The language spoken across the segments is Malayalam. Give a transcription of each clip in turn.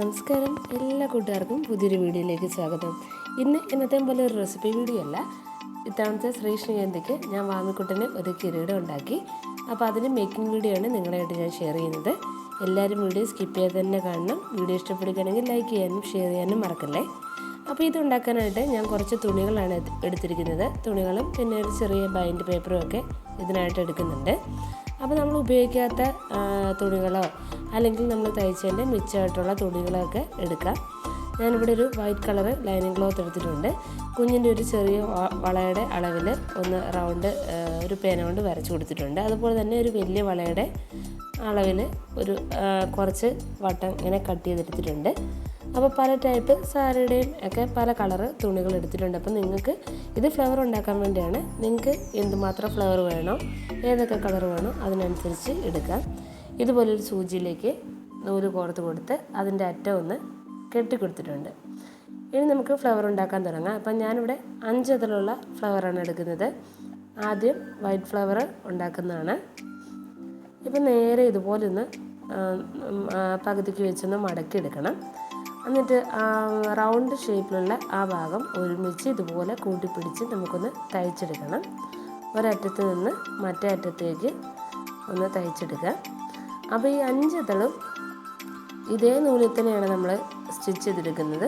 നമസ്കാരം. എല്ലാ കൂട്ടുകാർക്കും പുതിയൊരു വീഡിയോയിലേക്ക് സ്വാഗതം. ഇന്ന് ഇന്നത്തെ പോലെ ഒരു റെസിപ്പി വീഡിയോ അല്ല. ഇത്തവണത്തെ ശ്രീകൃഷ്ണ ജയന്തിക്ക് ഞാൻ വാമിക്കുട്ടന് ഒരു കിരീടം ഉണ്ടാക്കി. അപ്പോൾ അതിന് മേക്കിംഗ് വീഡിയോ ആണ് നിങ്ങളായിട്ട് ഞാൻ ഷെയർ ചെയ്യുന്നത്. എല്ലാവരും വീഡിയോ സ്കിപ്പ് ചെയ്യാതെ തന്നെ കാണണം. വീഡിയോ ഇഷ്ടപ്പെടുകയാണെങ്കിൽ ലൈക്ക് ചെയ്യാനും ഷെയർ ചെയ്യാനും മറക്കല്ലേ. അപ്പോൾ ഇത് ഉണ്ടാക്കാനായിട്ട് ഞാൻ കുറച്ച് തുണികളാണ് എടുത്തിരിക്കുന്നത്. തുണികളും പിന്നെ ഒരു ചെറിയ ബൈൻഡ് പേപ്പറും ഒക്കെ ഇതിനായിട്ട് എടുക്കുന്നുണ്ട്. അപ്പോൾ നമ്മൾ ഉപയോഗിക്കാത്ത തുണികളോ അല്ലെങ്കിൽ നമ്മൾ തയ്ച്ചതിന്റെ മിച്ചമായിട്ടുള്ള തുണികളൊക്കെ എടുക്കാം. ഞാനിവിടെ ഒരു വൈറ്റ് കളർ ലൈനിങ് ക്ലോത്ത് എടുത്തിട്ടുണ്ട്. കുഞ്ഞിന്റെ ഒരു ചെറിയ വളയുടെ അളവിൽ ഒന്ന് റൗണ്ട് ഒരു പേന കൊണ്ട് വരച്ചു കൊടുത്തിട്ടുണ്ട്. അതുപോലെ തന്നെ ഒരു വലിയ വളയുടെ അളവിൽ ഒരു കുറച്ച് വട്ടം ഇങ്ങനെ കട്ട് ചെയ്തെടുത്തിട്ടുണ്ട്. അപ്പോൾ പല ടൈപ്പ് സാരിയുടെയും ഒക്കെ പല കളറ് തുണികൾ എടുത്തിട്ടുണ്ട്. അപ്പോൾ നിങ്ങൾക്ക് ഇത് ഫ്ലവർ ഉണ്ടാക്കാൻ വേണ്ടിയാണ്. നിങ്ങൾക്ക് എന്തുമാത്രം ഫ്ലവർ വേണോ ഏതൊക്കെ കളർ വേണോ അതിനനുസരിച്ച് എടുക്കാം. ഇതുപോലൊരു സൂചിയിലേക്ക് നൂൽ കോർത്ത് കൊടുത്ത് അതിന്റെ അറ്റം ഒന്ന് കെട്ടിക്കൊടുത്തിട്ടുണ്ട്. ഇനി നമുക്ക് ഫ്ലവർ ഉണ്ടാക്കാൻ തുടങ്ങാം. അപ്പം ഞാനിവിടെ അഞ്ച് അതിലുള്ള ഫ്ലവറാണ് എടുക്കുന്നത്. ആദ്യം വൈറ്റ് ഫ്ലവർ ഉണ്ടാക്കുന്നതാണ്. ഇപ്പം നേരെ ഇതുപോലെ ഒന്ന് പകുതിക്ക് വെച്ചൊന്ന് മടക്കിയെടുക്കണം. എന്നിട്ട് റൗണ്ട് ഷേപ്പിലുള്ള ആ ഭാഗം ഒരുമിച്ച് ഇതുപോലെ കൂട്ടിപ്പിടിച്ച് നമുക്കൊന്ന് തയ്ച്ചെടുക്കണം. ഒരറ്റത്ത് നിന്ന് മറ്റേ അറ്റത്തേക്ക് ഒന്ന് തയ്ച്ചെടുക്കുക. അപ്പോൾ ഈ അഞ്ച് ഇതളും ഇതേ നൂലിൽ തന്നെയാണ് നമ്മൾ സ്റ്റിച്ച് ചെയ്തെടുക്കുന്നത്.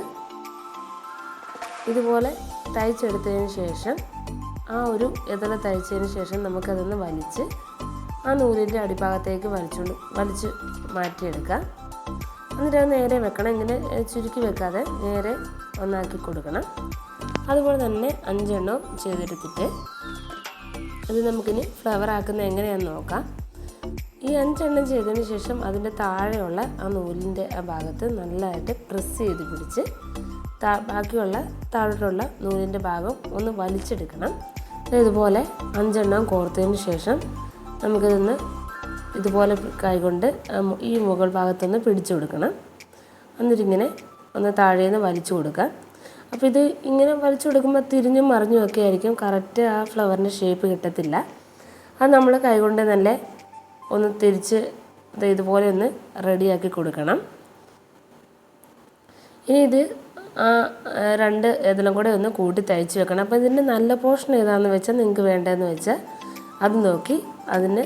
ഇതുപോലെ തയ്ച്ചെടുത്തതിന് ശേഷം ആ ഒരു ഇതള തയ്ച്ചതിന് ശേഷം നമുക്കതൊന്ന് വലിച്ച് ആ നൂലിന്റെ അടിഭാഗത്തേക്ക് വലിച്ചുകൊണ്ട് വലിച്ച് മാറ്റിയെടുക്കാം എന്നിട്ട് അത് നേരെ വെക്കണം. ഇങ്ങനെ ചുരുക്കി വെക്കാതെ നേരെ ഒന്നാക്കി കൊടുക്കണം. അതുപോലെ തന്നെ അഞ്ചെണ്ണം ചെയ്തെടുത്തിട്ട് ഇത് നമുക്കിനി ഫ്ലവർ ആക്കുന്നത് എങ്ങനെയാണെന്ന് നോക്കാം. ഈ അഞ്ചെണ്ണം ചെയ്തതിന് ശേഷം അതിന്റെ താഴെയുള്ള ആ നൂലിന്റെ ആ ഭാഗത്ത് നല്ലതായിട്ട് പ്രസ് ചെയ്ത് പിടിച്ച് താ ബാക്കിയുള്ള താഴോട്ടുള്ള നൂലിന്റെ ഭാഗം ഒന്ന് വലിച്ചെടുക്കണം. ഇതുപോലെ അഞ്ചെണ്ണം കോർത്തതിന് ശേഷം നമുക്കിതൊന്ന് ഇതുപോലെ കൈകൊണ്ട് ഈ മുകൾ ഭാഗത്തൊന്ന് പിടിച്ചു കൊടുക്കണം. എന്നിട്ടിങ്ങനെ ഒന്ന് താഴേന്ന് വലിച്ചു കൊടുക്കാം അപ്പോൾ ഇത് ഇങ്ങനെ വലിച്ചു കൊടുക്കുമ്പോൾ തിരിഞ്ഞും മറിഞ്ഞും ഒക്കെ ആയിരിക്കും. കറക്റ്റ് ആ ഫ്ലവറിന്റെ ഷേപ്പ് കിട്ടത്തില്ല. അത് നമ്മൾ കൈകൊണ്ട് നല്ല ഒന്ന് തിരിച്ച് ഇതുപോലെ ഒന്ന് റെഡിയാക്കി കൊടുക്കണം. ഇനി ഇത് ആ രണ്ട് ഇതിലും കൂടെ ഒന്ന് കൂട്ടി തയ്ച്ച് വെക്കണം. അപ്പോൾ ഇതിന്റെ നല്ല പോർഷൻ ഏതാണെന്ന് വെച്ചാൽ നിങ്ങൾക്ക് വേണ്ടതെന്ന് വെച്ചാൽ അത് നോക്കി അതിന്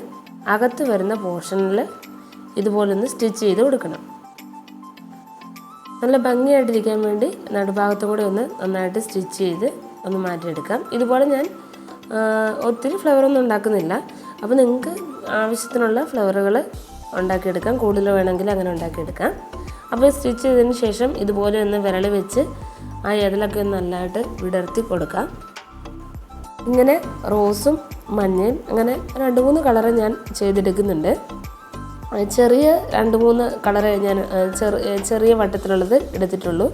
അകത്ത് വരുന്ന പോർഷനിൽ ഇതുപോലെ ഒന്ന് സ്റ്റിച്ച് ചെയ്ത് കൊടുക്കണം. നല്ല ഭംഗിയായിട്ടിരിക്കാൻ വേണ്ടി നടുഭാഗത്തും കൂടെ ഒന്ന് നന്നായിട്ട് സ്റ്റിച്ച് ചെയ്ത് ഒന്ന് മാറ്റിയെടുക്കാം. ഇതുപോലെ ഞാൻ ഒത്തിരി ഫ്ലവറൊന്നും ഉണ്ടാക്കുന്നില്ല. അപ്പോൾ നിങ്ങൾക്ക് ആവശ്യത്തിനുള്ള ഫ്ലവറുകൾ ഉണ്ടാക്കിയെടുക്കാം. കൂടുതൽ വേണമെങ്കിൽ അങ്ങനെ ഉണ്ടാക്കിയെടുക്കാം. അപ്പോൾ സ്റ്റിച്ച് ചെയ്തതിന് ശേഷം ഇതുപോലെ ഒന്ന് വിരൽ വെച്ച് ആ ഏതിലൊക്കെ ഒന്ന് നല്ലതായിട്ട് വിടർത്തി കൊടുക്കാം. ഇങ്ങനെ റോസും മഞ്ഞയും അങ്ങനെ രണ്ട് മൂന്ന് കളറ് ഞാൻ ചെയ്തെടുക്കുന്നുണ്ട്. ചെറിയ രണ്ട് മൂന്ന് കളറ് ഞാൻ ചെറിയ ചെറിയ വട്ടത്തിലുള്ളത് എടുത്തിട്ടുള്ളൂ.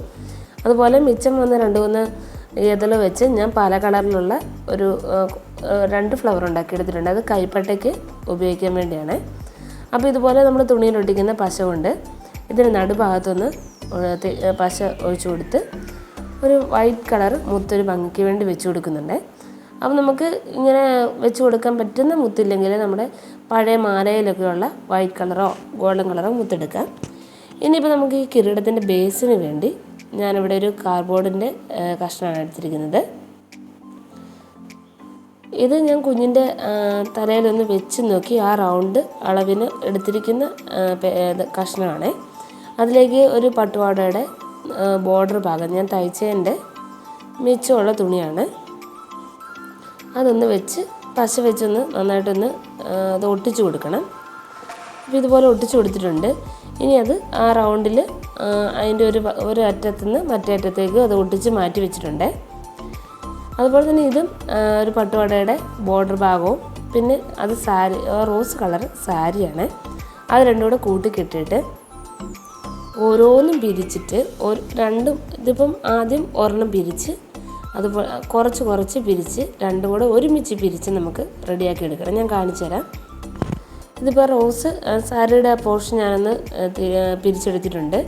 അതുപോലെ മിച്ചം വന്ന രണ്ട് മൂന്ന് ഏതല വെച്ച് ഞാൻ പല കളറിലുള്ള ഒരു രണ്ട് ഫ്ലവർ ഉണ്ടാക്കി എടുത്തിട്ടുണ്ട്. അത് കൈപ്പട്ടയ്ക്ക് ഉപയോഗിക്കാൻ വേണ്ടിയാണ്. അപ്പോൾ ഇതുപോലെ നമ്മൾ തുണിയിൽ ഒട്ടിക്കുന്ന പശ കൊണ്ട് ഇതിന് നടുഭാഗത്തുനിന്ന് പശ ഒഴിച്ചു കൊടുത്ത് ഒരു വൈറ്റ് കളർ മുത്തൊരു ഭംഗിക്ക് വേണ്ടി വെച്ച് കൊടുക്കുന്നുണ്ട്. അപ്പം നമുക്ക് ഇങ്ങനെ വെച്ച് കൊടുക്കാൻ പറ്റുന്ന മുത്തില്ലെങ്കിൽ നമ്മുടെ പഴയ മാലയിലൊക്കെയുള്ള വൈറ്റ് കളറോ ഗോൾഡൻ കളറോ മുത്തെടുക്കാം. ഇനിയിപ്പോൾ നമുക്ക് ഈ കിരീടത്തിന്റെ ബേസിന് വേണ്ടി ഞാനിവിടെ ഒരു കാർഡ്ബോർഡിന്റെ കഷ്ണമാണ് എടുത്തിരിക്കുന്നത്. ഇത് ഞാൻ കുഞ്ഞിന്റെ തലയിലൊന്ന് വെച്ച് നോക്കി ആ റൗണ്ട് അളവിന് എടുത്തിരിക്കുന്ന കഷ്ണമാണ്. അതിലേക്ക് ഒരു പട്ടുപാടയുടെ ബോർഡർ ഭാഗം ഞാൻ തയ്ച്ചതിന്റെ മിച്ചമുള്ള തുണിയാണ്. അതൊന്ന് വെച്ച് പശ വെച്ചൊന്ന് നന്നായിട്ടൊന്ന് അത് ഒട്ടിച്ചു കൊടുക്കണം. അപ്പോൾ ഇതുപോലെ ഒട്ടിച്ചു കൊടുത്തിട്ടുണ്ട്. ഇനി അത് ആ റൗണ്ടിൽ അതിന്റെ ഒരു ഒരു അറ്റത്തുനിന്ന് മറ്റേ അറ്റത്തേക്ക് അത് ഒട്ടിച്ച് മാറ്റി വെച്ചിട്ടുണ്ട്. അതുപോലെ തന്നെ ഇതും ഒരു പട്ടുപാടയുടെ ബോർഡർ ഭാഗവും പിന്നെ അത് സാരി റോസ് കളർ സാരിയാണ്. അത് രണ്ടും കൂടെ കൂട്ടി കെട്ടിയിട്ട് ഓരോന്നും പിരിച്ചിട്ട് ഒരു രണ്ടും ഇതിപ്പം ആദ്യം ഒരെണ്ണം പിരിച്ച് അതുപോലെ കുറച്ച് കുറച്ച് പിരിച്ച് രണ്ടും കൂടെ ഒരുമിച്ച് പിരിച്ച് നമുക്ക് റെഡിയാക്കി എടുക്കണം. ഞാൻ കാണിച്ചു തരാം. ഇതിപ്പോൾ റോസ് സാരിയുടെ പോർഷൻ ഞാനൊന്ന് പിരിച്ചെടുത്തിട്ടുണ്ട്.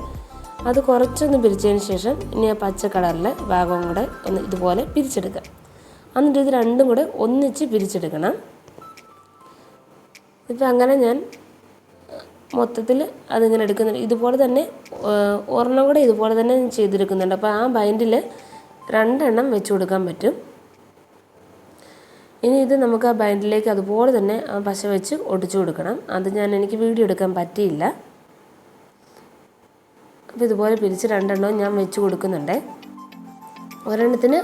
അത് കുറച്ചൊന്ന് പിരിച്ചതിന് ശേഷം ഇനി ആ പച്ച കളറിലെ ഭാഗവും കൂടെ ഒന്ന് ഇതുപോലെ പിരിച്ചെടുക്കാം എന്നിട്ട് ഇത് രണ്ടും കൂടെ ഒന്നിച്ച് പിരിച്ചെടുക്കണം. ഇപ്പം അങ്ങനെ ഞാൻ മൊത്തത്തിൽ അതിങ്ങനെ എടുക്കുന്നുണ്ട്. ഇതുപോലെ തന്നെ ഒരെണ്ണം കൂടെ ഇതുപോലെ തന്നെ ചെയ്തെടുക്കുന്നുണ്ട്. അപ്പോൾ ആ ബൈൻഡിൽ രണ്ടെണ്ണം വെച്ച് കൊടുക്കാൻ പറ്റും. ഇനി ഇത് നമുക്ക് ആ ബൈൻഡിലേക്ക് അതുപോലെ തന്നെ ആ പശ വെച്ച് ഒട്ടിച്ചു കൊടുക്കണം. അത് ഞാൻ എനിക്ക് വീഡിയോ എടുക്കാൻ പറ്റിയില്ല. അപ്പോൾ ഇതുപോലെ പിരിച്ച് രണ്ടെണ്ണവും ഞാൻ വെച്ച് കൊടുക്കുന്നുണ്ട്. ഒരെണ്ണത്തിന്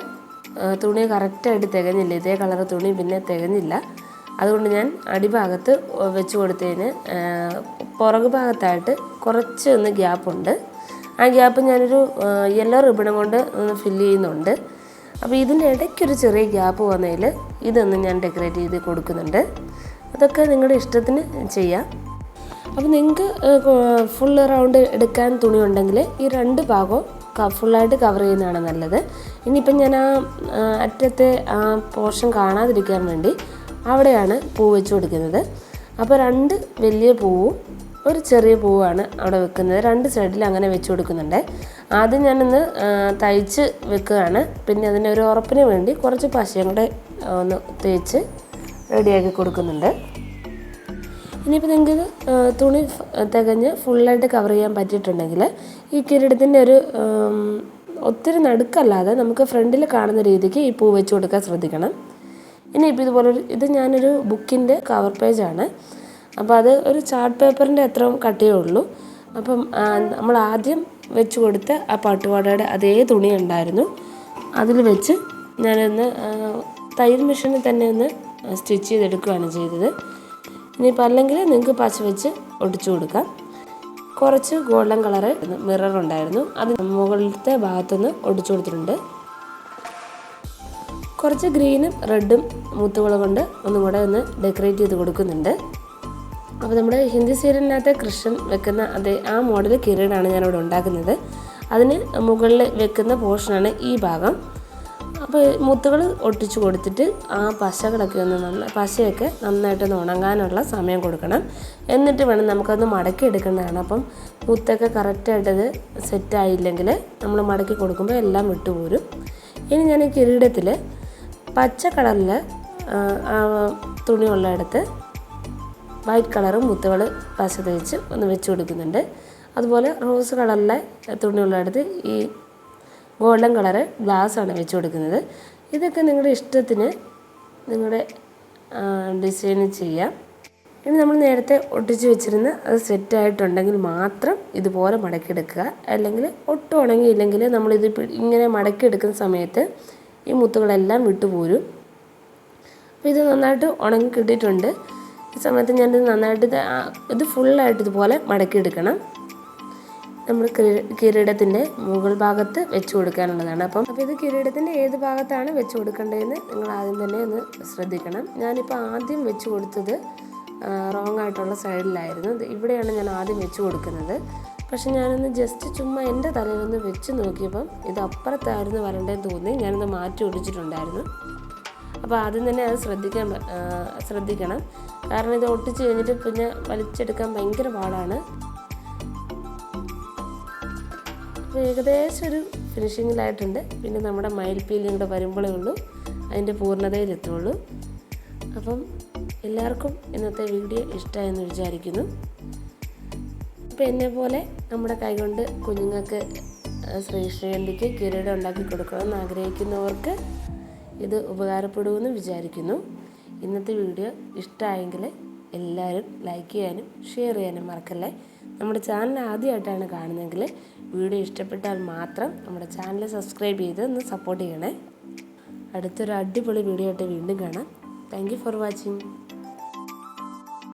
തുണി കറക്റ്റായിട്ട് തികഞ്ഞില്ല. ഇതേ കളർ തുണി പിന്നെ തികഞ്ഞില്ല. അതുകൊണ്ട് ഞാൻ അടിഭാഗത്ത് വെച്ച് കൊടുത്തതിന് പുറകു ഭാഗത്തായിട്ട് കുറച്ച് ഒന്ന് ഗ്യാപ്പുണ്ട്. ആ ഗ്യാപ്പ് ഞാനൊരു യെല്ലോ റിബണും കൊണ്ട് ഒന്ന് ഫില്ല് ചെയ്യുന്നുണ്ട്. അപ്പോൾ ഇതിന്റെ ഇടയ്ക്കൊരു ചെറിയ ഗ്യാപ്പ് വന്നതിൽ ഇതൊന്ന് ഞാൻ ഡെക്കറേറ്റ് ചെയ്ത് കൊടുക്കുന്നുണ്ട്. അതൊക്കെ നിങ്ങളുടെ ഇഷ്ടത്തിന് ചെയ്യാം. അപ്പോൾ നിങ്ങൾക്ക് ഫുൾ റൗണ്ട് എടുക്കാൻ തുണി ഉണ്ടെങ്കിൽ ഈ രണ്ട് ഭാഗവും ഫുള്ളായിട്ട് കവർ ചെയ്യുന്നതാണ് നല്ലത്. ഇനിയിപ്പം ഞാൻ ആ അറ്റത്തെ ആ പോർഷൻ കാണാതിരിക്കാൻ വേണ്ടി അവിടെയാണ് പൂ വെച്ച് കൊടുക്കുന്നത്. അപ്പോൾ രണ്ട് വലിയ പൂവും ഒരു ചെറിയ പൂവാണ് അവിടെ വെക്കുന്നത്. രണ്ട് സൈഡിൽ അങ്ങനെ വെച്ച് കൊടുക്കുന്നുണ്ട്. ആദ്യം ഞാനൊന്ന് തയ്ച്ച് വെക്കുകയാണ്. പിന്നെ അതിന്റെ ഒരു ഉറപ്പിന് വേണ്ടി കുറച്ച് പശയും കൂടെ ഒന്ന് തേച്ച് റെഡിയാക്കി കൊടുക്കുന്നുണ്ട്. ഇനിയിപ്പോൾ നിങ്ങൾക്ക് തുണി തികഞ്ഞ് ഫുള്ളായിട്ട് കവർ ചെയ്യാൻ പറ്റിയിട്ടുണ്ടെങ്കിൽ ഈ കിരീടത്തിന്റെ ഒരു ഒത്തിരി നടുക്കല്ലാതെ നമുക്ക് ഫ്രണ്ടിൽ കാണുന്ന രീതിക്ക് ഈ പൂ വെച്ച് കൊടുക്കാൻ ശ്രദ്ധിക്കണം. ഇനിയിപ്പോൾ ഇതുപോലെ ഇത് ഞാനൊരു ബുക്കിന്റെ കവർ പേജാണ് അപ്പോൾ അത് ഒരു ചാർട്ട് പേപ്പറിന്റെ അത്രയും കട്ടിയേ ഉള്ളൂ. അപ്പം നമ്മൾ ആദ്യം വെച്ച് കൊടുത്ത ആ പാട്ടുപാടയുടെ അതേ തുണി ഉണ്ടായിരുന്നു. അതിൽ വെച്ച് ഞാനൊന്ന് തയ്യൽ മെഷീനിൽ തന്നെ ഒന്ന് സ്റ്റിച്ച് ചെയ്തെടുക്കുകയാണ് ചെയ്തത്. ഇനിയിപ്പോൾ അല്ലെങ്കിൽ നിങ്ങൾക്ക് പച്ച വെച്ച് ഒടിച്ചു കൊടുക്കാം. കുറച്ച് ഗോൾഡൻ കളറ് മിറർ ഉണ്ടായിരുന്നു. അത് മുകളിലത്തെ ഭാഗത്തുനിന്ന് ഒടിച്ചു കൊടുത്തിട്ടുണ്ട്. കുറച്ച് ഗ്രീനും റെഡും മുത്തുകൾ കൊണ്ട് ഒന്നും കൂടെ ഒന്ന് ഡെക്കറേറ്റ് ചെയ്ത് കൊടുക്കുന്നുണ്ട്. അപ്പോൾ നമ്മുടെ ഹിന്ദി സീരിയലിനകത്തെ കൃഷ്ണൻ വെക്കുന്ന അതേ ആ മോഡൽ കിരീടാണ് ഞാനിവിടെ ഉണ്ടാക്കുന്നത്. അതിന് മുകളിൽ വെക്കുന്ന പോർഷനാണ് ഈ ഭാഗം. മുത്തുകൾ ഒട്ടിച്ചു കൊടുത്തിട്ട് ആ പശകളൊക്കെ ഒന്ന് നന്നായി പശയൊക്കെ നന്നായിട്ടൊന്ന് ഉണങ്ങാനുള്ള സമയം കൊടുക്കണം. എന്നിട്ട് വേണം നമുക്കൊന്ന് മടക്കി എടുക്കേണ്ടതാണ്. അപ്പം മുത്തൊക്കെ കറക്റ്റായിട്ടത് സെറ്റായില്ലെങ്കിൽ നമ്മൾ മടക്കി കൊടുക്കുമ്പോൾ എല്ലാം വിട്ടുപോരും ഇനി ഞാൻ കിരീടത്തിൽ പച്ച കളറിൽ തുണിയുള്ളിടത്ത് വൈറ്റ് കളറും മുത്തുകൾ പശ തേച്ച് ഒന്ന് വെച്ച് കൊടുക്കുന്നുണ്ട്. അതുപോലെ റോസ് കളറിലെ തുണിയുള്ളിടത്ത് ഈ ഗോൾഡൻ കളറ് ആണ് വെച്ച് കൊടുക്കുന്നത്. ഇതൊക്കെ നിങ്ങളുടെ ഇഷ്ടത്തിന് നിങ്ങളുടെ ഡിസൈന് ചെയ്യാം. ഇനി നമ്മൾ നേരത്തെ ഒട്ടിച്ച് വെച്ചിരുന്ന അത് സെറ്റായിട്ടുണ്ടെങ്കിൽ മാത്രം ഇതുപോലെ മടക്കിയെടുക്കുക. അല്ലെങ്കിൽ ഒട്ടും ഉണങ്ങിയില്ലെങ്കിൽ നമ്മളിത് ഇങ്ങനെ മടക്കിയെടുക്കുന്ന സമയത്ത് ഈ മുത്തുകളെല്ലാം വിട്ടുപോരും. അപ്പോൾ ഇത് നന്നായിട്ട് ഉണങ്ങി കിട്ടിയിട്ടുണ്ട്. ഈ സമയത്ത് ഞാനിത് നന്നായിട്ട് ഇത് ഫുള്ളായിട്ട് ഇതുപോലെ മടക്കിയെടുക്കണം. നമ്മൾ കിരീടത്തിന്റെ മുകൾ ഭാഗത്ത് വെച്ച് കൊടുക്കാനുള്ളതാണ്. അപ്പം അപ്പോൾ ഇത് കിരീടത്തിന്റെ ഏത് ഭാഗത്താണ് വെച്ച് കൊടുക്കേണ്ടതെന്ന് നിങ്ങൾ ആദ്യം തന്നെ ഒന്ന് ശ്രദ്ധിക്കണം. ഞാനിപ്പോൾ ആദ്യം വെച്ച് കൊടുത്തത് റോങ് ആയിട്ടുള്ള സൈഡിലായിരുന്നു. ഇവിടെയാണ് ഞാൻ ആദ്യം വെച്ച് കൊടുക്കുന്നത്. പക്ഷെ ഞാനൊന്ന് ജസ്റ്റ് ചുമ്മാ എന്റെ തലയിലൊന്ന് വെച്ച് നോക്കിയപ്പം ഇത് അപ്പുറത്തായിരുന്നു വരണ്ടേന്ന് തോന്നി. ഞാനത് മാറ്റി ഒടിച്ചിട്ടുണ്ടായിരുന്നു അപ്പോൾ ആദ്യം തന്നെ അത് ശ്രദ്ധിക്കാൻ ശ്രദ്ധിക്കണം. കാരണം ഇത് ഒട്ടിച്ച് കഴിഞ്ഞിട്ട് പിന്നെ വലിച്ചെടുക്കാൻ ഭയങ്കര പാടാണ്. അപ്പോൾ ഏകദേശം ഒരു ഫിനിഷിങ്ങിലായിട്ടുണ്ട് പിന്നെ നമ്മുടെ മയിൽപ്പീലിയും കൂടെ വരുമ്പോഴേ ഉള്ളൂ. അതിന്റെ പൂർണതയിലെത്തുള്ളൂ അപ്പം എല്ലാവർക്കും ഇന്നത്തെ വീഡിയോ ഇഷ്ടമായെന്ന് വിചാരിക്കുന്നു. അപ്പോൾ എന്നെ പോലെ നമ്മുടെ കൈകൊണ്ട് കുഞ്ഞുങ്ങൾക്ക് ശ്രീശ്രീയന്തിക്ക് കിരീടം ഉണ്ടാക്കി കൊടുക്കണമെന്ന് ആഗ്രഹിക്കുന്നവർക്ക് ഇത് ഉപകാരപ്പെടുമെന്ന് വിചാരിക്കുന്നു. ഇന്നത്തെ വീഡിയോ ഇഷ്ടമായെങ്കിൽ എല്ലാവരും ലൈക്ക് ചെയ്യാനും ഷെയർ ചെയ്യാനും മറക്കല്ലേ? നമ്മുടെ ചാനൽ ആദ്യമായിട്ടാണ് കാണുന്നതെങ്കിൽ വീഡിയോ ഇഷ്ടപ്പെട്ടാൽ മാത്രം നമ്മുടെ ചാനൽ സബ്സ്ക്രൈബ് ചെയ്ത് ഒന്ന് സപ്പോർട്ട് ചെയ്യണേ. അടുത്തൊരു അടിപൊളി വീഡിയോ ആയിട്ട് വീണ്ടും കാണാം. Thank for watching